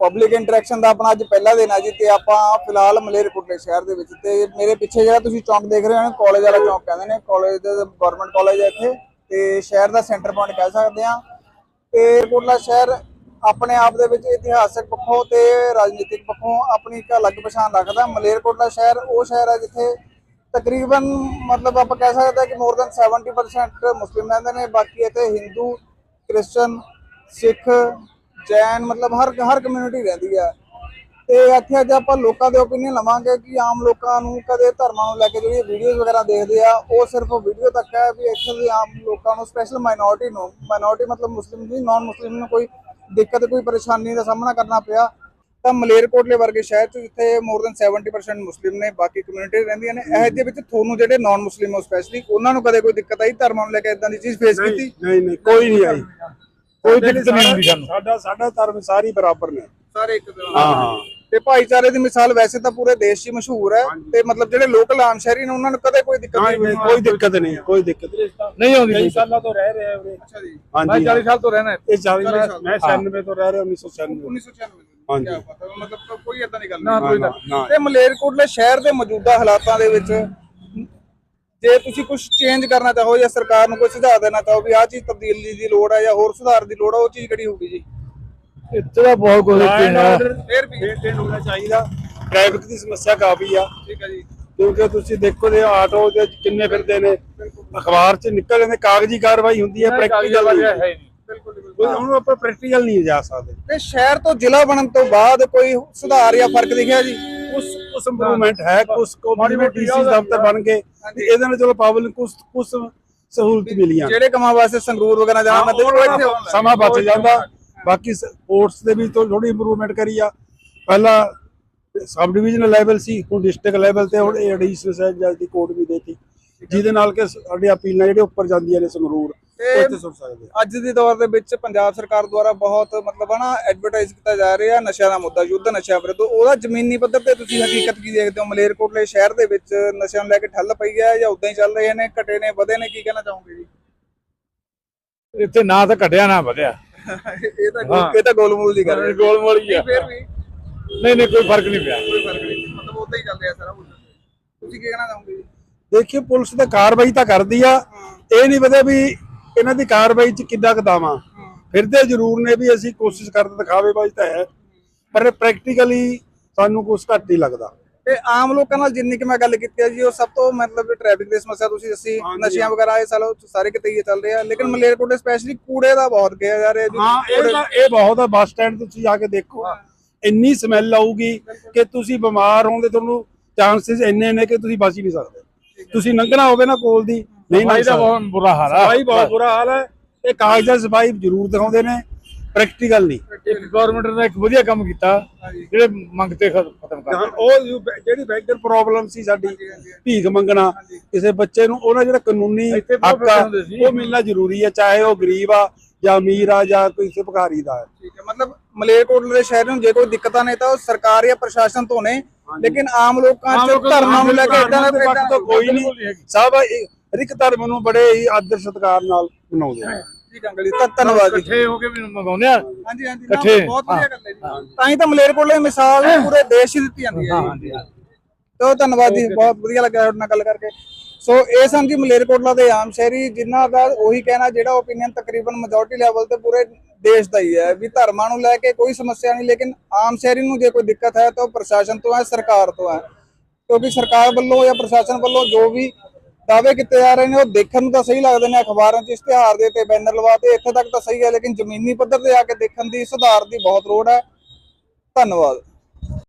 Public interaction ਦਾ ਆਪਣਾ ਅੱਜ ਪਹਿਲਾ ਦਿਨ ਹੈ ਜੀ ਤੇ ਆਪਾਂ ਫਿਲਹਾਲ ਮਲੇਰਕੋਟਲੇ ਸ਼ਹਿਰ ਦੇ ਵਿੱਚ ਤੇ ਮੇਰੇ ਪਿੱਛੇ ਜਿਹੜਾ ਤੁਸੀਂ ਚੌਂਕ ਦੇਖ ਰਹੇ ਹੋ ਕਾਲਜ ਵਾਲਾ ਚੌਂਕ ਕਹਿੰਦੇ ਨੇ ਕਾਲਜ ਦੇ ਗਵਰਨਮੈਂਟ ਕਾਲਜ ਹੈ ਇੱਥੇ ਤੇ ਸ਼ਹਿਰ ਦਾ ਸੈਂਟਰ ਪੁਆਇੰਟ ਕਹਿ ਸਕਦੇ ਆ ਤੇ ਕੋਟਲਾ ਸ਼ਹਿਰ ਆਪਣੇ ਆਪ ਦੇ ਵਿੱਚ ਇਤਿਹਾਸਕ ਪੱਖੋਂ ਤੇ ਰਾਜਨੀਤਿਕ ਪੱਖੋਂ ਆਪਣੀ ਇੱਕ ਅਲੱਗ ਪਛਾਣ ਰੱਖਦਾ। ਮਲੇਰਕੋਟਲਾ ਸ਼ਹਿਰ ਉਹ ਸ਼ਹਿਰ ਹੈ ਜਿੱਥੇ ਤਕਰੀਬਨ ਮਤਲਬ ਆਪਾਂ ਕਹਿ ਸਕਦੇ ਹਾਂ ਕਿ ਮੋਰ ਦੈਨ 70% ਮੁਸਲਿਮ ਰਹਿੰਦੇ ਨੇ, ਬਾਕੀ ਇੱਥੇ ਹਿੰਦੂ ਕ੍ਰਿਸਚਨ ਸਿੱਖ ਜੈਨ ਮਤਲਬ ਹਰ ਹਰ ਕਮਿਊਨਿਟੀ ਰਹਿੰਦੀ ਹੈ ਤੇ ਇੱਥੇ ਅੱਜ ਆਪਾਂ ਲੋਕਾਂ ਦੇ ਓਪੀਨੀਅਨ ਲਵਾਂਗੇ ਕਿ ਆਮ ਲੋਕਾਂ ਨੂੰ ਕਦੇ ਧਰਮਾਂ ਨੂੰ ਲੈ ਕੇ ਜਿਹੜੀ ਵੀਡੀਓਜ਼ ਵਗੈਰਾ ਦੇਖਦੇ ਆ ਉਹ ਸਿਰਫ ਵੀਡੀਓ ਤੱਕ ਹੈ ਵੀ ਇੱਥੇ ਦੇ ਆਮ ਲੋਕਾਂ ਨੂੰ ਸਪੈਸ਼ਲ ਮਾਈਨੋਰਿਟੀ ਨੂੰ ਮਾਈਨੋਰਿਟੀ ਮਤਲਬ ਮੁਸਲਿਮ ਨਹੀਂ ਨਾਨ ਮੁਸਲਿਮ ਨੂੰ ਕੋਈ ਦਿੱਕਤ ਕੋਈ ਪਰੇਸ਼ਾਨੀ ਦਾ ਸਾਹਮਣਾ ਕਰਨਾ ਪਿਆ। ਤਾਂ ਮਲੇਰਕੋਟਲੇ ਵਰਗੇ ਸ਼ਹਿਰ 'ਚ ਜਿੱਥੇ ਮੋਰ ਦੈਨ 70% ਮੁਸਲਿਮ ਨੇ ਬਾਕੀ ਕਮਿਊਨਿਟੀ ਰਹਿੰਦੀਆਂ ਨੇ ਇਹ ਦੇ ਵਿੱਚ ਤੁਹਾਨੂੰ ਜਿਹੜੇ ਨਾਨ ਮੁਸਲਿਮ ਹੋ ਸਪੈਸ਼ਲੀ ਉਹਨਾਂ ਨੂੰ ਕਦੇ ਕੋਈ ਦਿੱਕਤ ਆਈ ਧਰਮਾਂ ਨੂੰ ਲੈ ਕੇ ਇਦਾਂ ਦੀ ਚੀਜ਼ ਫੇਸ ਕੀਤੀ? ਨਹੀਂ ਨਹੀਂ ਕੋਈ ਨਹੀਂ ਆਈ। ਕੋਈ ਦਿੱਕਤ ਨਹੀਂ ਹੁੰਦੀ ਸਾਨੂੰ। ਸਾਡਾ ਸਾਡਾ ਧਰਮ ਸਾਰੀ ਬਰਾਬਰ ਨੇ। ਸਾਰੇ ਇੱਕ ਹਾਂ ਹਾਂ। ਤੇ ਭਾਈਚਾਰੇ ਦੀ ਮਿਸਾਲ ਵੈਸੇ ਤਾਂ ਪੂਰੇ ਦੇਸ਼ 'ਚ ਹੀ ਮਸ਼ਹੂਰ ਹੈ ਤੇ ਮਤਲਬ ਜਿਹੜੇ ਲੋਕਲ ਆਮ ਸ਼ਹਿਰੀ ਨੇ ਉਹਨਾਂ ਨੂੰ ਕਦੇ ਕੋਈ ਦਿੱਕਤ ਨਹੀਂ, ਨਹੀਂ, ਕੋਈ ਦਿੱਕਤ ਨਹੀਂ ਕੋਈ ਦਿੱਕਤ ਨਹੀਂ। ਆਉਂਦੀ ਕਈ। ਸਾਲਾਂ ਤੋਂ ਰਹਿ ਰਹੇ ਉਰੇ। ਅੱਛਾ ਜੀ। ਮੈਂ ਹਾਂਜੀ 40 ਸਾਲ ਤੋਂ ਰਹਿਣਾ ਇੱਥੇ। ਇਹ 40 40 ਮੈਂ ਸਾਲ। ਮੈਂ 96 ਤੋਂ ਰਹਿ ਰਿਹਾ 1996 1996 ਹਾਂਜੀ। ਮਤਲਬ ਕੋਈ ਏਦਾਂ ਦੀ ਗੱਲ ਨਾ, ਨਹੀਂ। ਨਾ। ਤੇ ਮਲੇਰਕੋਟਲੇ ਸ਼ਹਿਰ ਦੇ ਮੌਜੂਦਾ ਹਾਲਾਤਾਂ ਦੇ ਵਿੱਚ ਜੇ ਤੁਸੀਂ ਕੁਝ ਚੇਂਜ ਕਰਨਾ ਚਾਹੋ ਜਾਂ ਸਰਕਾਰ ਨੂੰ ਕੋਈ ਸੁਝਾਅ ਦੇਣਾ ਚਾਹੋ ਵੀ ਆਹ ਚੀਜ਼ ਤਬਦੀਲੀ ਦੀ ਲੋੜ ਹੈ ਜਾਂ ਹੋਰ ਸੁਧਾਰ ਦੀ ਲੋੜ ਹੈ ਉਹ ਚੀਜ਼ ਕਿਹੜੀ ਹੋਊਗੀ ਜੀ? ਇੱਥੇ ਦਾ ਬਹੁਤ ਕੁਝ ਫੇਰ ਵੀ। ਮੇਨਟੇਨ ਹੋਣਾ ਚਾਹੀਦਾ। ਟ੍ਰੈਫਿਕ ਦੀ ਸਮੱਸਿਆ ਕਾਫੀ ਆ। ਠੀਕ ਹੈ ਜੀ। ਕਿਉਂਕਿ ਤੁਸੀਂ ਦੇਖੋ ਦੇ ਆਟੋ ਦੇ ਕਿੰਨੇ ਫਿਰਦੇ ਨੇ ਅਖਬਾਰ 'ਚ ਨਿਕਲ ਜਾਂਦੇ ਕਾਗਜ਼ੀ ਕਾਰਵਾਈ ਹੁੰਦੀ ਹੈ ਪ੍ਰੈਕਟੀਕਲ ਨਹੀਂ। ਹੈ ਬਿਲਕੁਲ। ਕੋਈ ਹੁਣ ਆਪਾਂ ਪ੍ਰੈਕਟੀਕਲ ਨਹੀਂ ਜਾ ਸਕਦੇ। ਤੇ ਸ਼ਹਿਰ ਤੋਂ ਜ਼ਿਲ੍ਹਾ ਬਣਨ ਤੋਂ ਬਾਅਦ ਕੋਈ ਸੁਧਾਰ ਜਾਂ ਫ਼ਰਕ ਦਿਖਿਆ ਜੀ? ਉਸ ਉਸ ਇੰਪਰੂਵਮੈਂਟ ਹੈ ਕੁਝ ਕੋ ਮਾੜੀ ਜਿਵੇਂ ਮੋਟੀ ਡੀਸੀ ਦਫ਼ਤਰ ਬਣ ਗਏ। ਤੇ ਇਹਦੇ ਨਾਲ ਚਲੋ ਪਬਲਿਕ ਕੁਝ ਕੁਝ ਸਹੂਲਤ ਮਿਲੀਆਂ। ਜਿਹੜੇ ਕੰਮਾਂ ਵਾਸਤੇ ਸੰਗਰੂਰ ਵਗੈਰਾ ਜਾਣਾ ਮੈਂ ਹੈ। ਸਮਾਂ ਬਚ ਜਾਂਦਾ। ਬਾਕੀ ਸਪੋਰਟਸ ਦੇ ਵੀ ਤੋਂ ਥੋੜੀ ਇੰਪਰੂਵਮੈਂਟ ਕਰੀ ਆ। ਪਹਿਲਾਂ ਸਬ ਡਿਵੀਜ਼ਨਲ ਲੈਵਲ ਸੀ ਹੁਣ ਡਿਸਟ੍ਰਿਕਟ ਲੈਵਲ ਤੇ ਹੁਣ ਇਹ ਐਡੀਸ਼ਨਲ ਸੈਜ ਜੱਜ ਦੀ ਕੋਰਟ ਵੀ ਦੇਤੀ। ਜਿਹਦੇ ਨਾਲ ਕਿ ਸਾਡੀ ਅਪੀਲਾਂ ਜਿਹੜੇ ਉੱਪਰ ਜਾਂਦੀਆਂ ਨੇ ਸੰਗਰੂਰ। ਇੱਥੇ ਸਕਦੇ ਆ। ਅੱਜ ਦੇ ਦੌਰ ਦੇ ਵਿੱਚ ਪੰਜਾਬ ਸਰਕਾਰ ਦੁਆਰਾ ਬਹੁਤ ਮਤਲਬ ਹਨਾ ਐਡਵਰਟਾਈਜ਼ ਕੀਤਾ ਜਾ ਰਿਹਾ ਨਸ਼ਿਆਂ ਦਾ ਮੁੱਦਾ ਯੁੱਧ ਨਸ਼ਿਆਂ ਵਿਰੁੱਧ। ਉਹਦਾ ਜ਼ਮੀਨੀ ਪੱਧਰ ਤੇ ਤੁਸੀਂ ਹਕੀਕਤ ਕੀ ਦੇਖਦੇ ਹੋ? ਮਲੇਰਕੋਟਲੇ ਸ਼ਹਿਰ ਦੇ ਵਿੱਚ ਨਸ਼ਿਆਂ ਨੂੰ ਲੈ ਕੇ ਠੱਲ ਪਈ ਹੈ ਜਾਂ ਉਦਾਂ ਹੀ ਚੱਲ ਰਹੇ ਨੇ? ਘਟੇ ਨੇ ਵਧੇ ਨੇ? ਕੀ ਕਹਿਣਾ ਚਾਹੋਗੇ ਜੀ? ਇੱਥੇ ਨਾ ਤਾਂ ਘਟਿਆ ਨਾ ਵਧਿਆ। ਇਹ ਤਾਂ। ਇਹ ਤਾਂ ਗੋਲਮੋਲ ਦੀ ਗੱਲ ਹੈ। ਗੋਲ ਮੋਲ ਹੀ ਆ। ਫਿਰ ਵੀ ਨਹੀਂ ਨਹੀਂ ਕੋਈ ਫ਼ਰਕ ਨਹੀਂ ਪਿਆ। ਕੋਈ ਫ਼ਰਕ ਨਹੀਂ। ਮਤਲਬ ਉਦਾਂ ਹੀ ਚੱਲ ਰਿਹਾ ਸਾਰਾ ਕੁਝ। ਤੁਸੀਂ ਕੀ ਕਹਿਣਾ ਚਾਹੋਗੇ ਜੀ? ਦੇਖਿਏ ਪੁਲਿਸ ਤਾਂ ਕਾਰਵਾਈ ਤਾਂ ਕਰਦੀ ਆ। ਇਹ ਨਹੀਂ ਪਤਾ ਵੀ ਇਹਨਾਂ ਦੀ ਕਾਰਵਾਈ 'ਚ ਕਿੱਦਾਂ ਕਦਾਵਾ ਫਿਰਦੇ ਜ਼ਰੂਰ ਨੇ ਵੀ ਅਸੀਂ ਕੋਸ਼ਿਸ਼ ਕਰਦੇ ਦਿਖਾਵੇ ਬਾਜ ਤਾਂ ਹੈ। ਪਰ ਪ੍ਰੈਕਟੀਕਲੀ ਸਾਨੂੰ ਕੁਝ ਘੱਟ ਹੀ ਲੱਗਦਾ। ਤੇ ਆਮ ਲੋਕਾਂ ਨਾਲ ਜਿੰਨੀ ਕਿ ਮੈਂ ਗੱਲ ਕੀਤੀ ਹੈ ਜੀ ਉਹ ਸਭ ਤੋਂ ਮਤਲਬ ਟ੍ਰੈਫਿਕ ਦੀ ਸਮੱਸਿਆ ਤੁਸੀਂ ਹਾਂਜੀ, ਨਸ਼ਿਆਂ ਵਗੈਰਾ ਇਹ ਸਾਲੋ ਸਾਰੇ ਕਿਤੇ ਹੀ ਚੱਲ ਰਿਹਾ ਲੇਕਿਨ ਮਲੇਰਕੋਟਲੇ ਸਪੈਸ਼ਲੀ ਕੂੜੇ ਦਾ ਬਹੁਤ ਕਿਹਾ ਜਾ ਰਿਹਾ ਜੀ ਹਾਂ ਇਹ ਤਾਂ ਇਹ ਬਹੁਤ ਆ ਬੱਸ ਸਟੈਂਡ ਤੁਸੀਂ ਜਾ ਕੇ ਦੇਖੋ। ਇੰਨੀ ਸਮੈਲ ਆਊਗੀ ਕਿ ਤੁਸੀਂ ਬਿਮਾਰ ਹੋਣ ਦੇ ਤੁਹਾਨੂੰ ਚਾਂਸਸ ਇੰਨੇ ਨੇ ਕਿ ਤੁਸੀਂ ਬਚ ਹੀ ਨਹੀਂ ਸਕਦੇ। ਤੁਸੀਂ ਲੰਘਣਾ ਹੋਵੇ ਨਾ ਕੋਲ ਦੀ ਨਹੀਂ ਲੰਘ ਦਾ ਬਹੁਤ ਬੁਰਾ ਹਾਲ ਆ। ਸਫ਼ਾਈ ਬਹੁਤ ਬੁਰਾ ਹਾਲ ਹੈ ਇਹ ਕਾਗਜ਼ਾਂ ਦੀ ਸਫ਼ਾਈ ਜ਼ਰੂਰ ਦਿਖਾਉਂਦੇ ਨੇ ਪ੍ਰੈਕਟੀਕਲ ਨਹੀਂ। ਇੱਕ ਗਵਰਨਮੈਂਟ ਨੇ ਇੱਕ ਵਧੀਆ ਕੰਮ ਕੀਤਾ ਜਿਹੜੇ ਮੰਗਤੇ ਖਤਮ ਕਰ ਉਹ ਜਿਹੜੀ ਬੈਂਕਰ ਪ੍ਰੋਬਲਮ ਸੀ ਸਾਡੀ ਭੀਖ ਮੰਗਣਾ ਕਿਸੇ ਬੱਚੇ ਨੂੰ ਉਹਨਾਂ ਜਿਹੜਾ ਕਾਨੂੰਨੀ ਹੱਕ ਆ ਹੁੰਦੇ ਸੀ। ਉਹ ਮਿਲਣਾ ਜ਼ਰੂਰੀ ਹੈ ਚਾਹੇ ਉਹ ਗਰੀਬ ਆ ਜਾਂ ਅਮੀਰ ਆ ਜਾਂ ਕੋਈ ਭਿਖਾਰੀ ਦਾ। ਠੀਕ ਹੈ ਮਤਲਬ ਮਲੇਰਕੋਟਲੇ ਦੇ ਸ਼ਹਿਰ ਨੂੰ ਜੇ ਕੋਈ ਦਿੱਕਤਾਂ ਨੇ ਤਾਂ ਉਹ ਸਰਕਾਰ ਜਾਂ ਪ੍ਰਸ਼ਾਸਨ ਤੋਂ ਨੇ ਲੇਕਿਨ ਆਮ ਲੋਕਾਂ ਚ ਲੋਕਾਂ ਨੂੰ ਧਰਮਾਂ ਨੂੰ ਲੈ ਕੇ ਇਦਾਂ ਦਾ ਕੋਈ ਨਹੀਂ। ਸਭ ਹਰ ਇੱਕ ਧਰਮ ਨੂੰ ਬੜੇ ਹੀ ਆਦਰ ਸਤਿਕਾਰ ਨਾਲ ਮਨਾਉਂਦੇ ਆ। ਜੀ ਧੰਨਵਾਦ ਜੀ। ਇਕੱਠੇ ਹੋ ਕੇ ਵੀ ਮੰਗਾਉਂਦੇ ਆ? ਹਾਂਜੀ ਹਾਂਜੀ ਨਾ, ਇਕੱਠੇ। ਬਹੁਤ ਵਧੀਆ ਗੱਲ ਹੈ ਜੀ। ਤਾਂ ਹੀ ਤਾਂ ਮਲੇਰਕੋਟਲੇ ਦੀ ਮਿਸਾਲ ਪੂਰੇ ਦੇਸ਼ ਹੀ ਦਿੱਤੀ ਜਾਂਦੀ ਹੈ ਹਾਂ ਜੀ। ਹਾਂਜੀ ਹਾਂ। ਤੋ ਧੰਨਵਾਦ ਜੀ ਬਹੁਤ ਵਧੀਆ ਲੱਗਾ ਤੁਹਾਡੇ ਨਾਲ ਗੱਲ ਕਰਕੇ। ਸੋ ਇਹ ਸਨ ਜੀ ਮਲੇਰਕੋਟਲਾ ਦੇ ਆਮ ਸ਼ਹਿਰੀ ਜਿਨ੍ਹਾਂ ਦਾ ਉਹੀ ਕਹਿਣਾ ਜਿਹੜਾ ਓਪੀਨੀਅਨ ਤਕਰੀਬਨ ਮੈਜੋਰਟੀ ਲੈਵਲ ਤੇ ਪੂਰੇ ਦੇਸ਼ ਦਾ ਹੀ ਹੈ ਵੀ ਧਰਮਾਂ ਨੂੰ ਲੈ ਕੇ ਕੋਈ ਸਮੱਸਿਆ ਨਹੀਂ ਲੇਕਿਨ ਆਮ ਸ਼ਹਿਰੀ ਨੂੰ ਜੇ ਕੋਈ ਦਿੱਕਤ ਹੈ ਤਾਂ ਉਹ ਪ੍ਰਸ਼ਾਸਨ ਤੋਂ ਹੈ ਸਰਕਾਰ ਤੋਂ ਹੈ। ਕਿਉਂਕਿ ਸਰਕਾਰ ਵੱਲੋਂ ਜਾਂ ਪ੍ਰਸ਼ਾਸਨ ਵੱਲੋਂ ਜੋ ਵੀ ਦਾਅਵੇ ਕੀਤੇ ਜਾ ਰਹੇ ਨੇ, ਉਹ ਦੇਖਣ ਨੂੰ ਤਾਂ ਸਹੀ ਲੱਗਦੇ ਨੇ ਅਖਬਾਰਾਂ 'ਚ ਇਸ਼ਤਿਹਾਰ ਦੇ ਤੇ ਬੈਨਰ ਲਵਾਤੇ ਇੱਥੇ ਤੱਕ ਤਾਂ ਸਹੀ ਹੈ, ਲੇਕਿਨ ਜ਼ਮੀਨੀ ਪੱਧਰ ਤੇ ਆ ਕੇ ਦੇਖਣ ਦੀ ਸੁਧਾਰ ਦੀ ਬਹੁਤ ਲੋੜ ਹੈ। ਧੰਨਵਾਦ।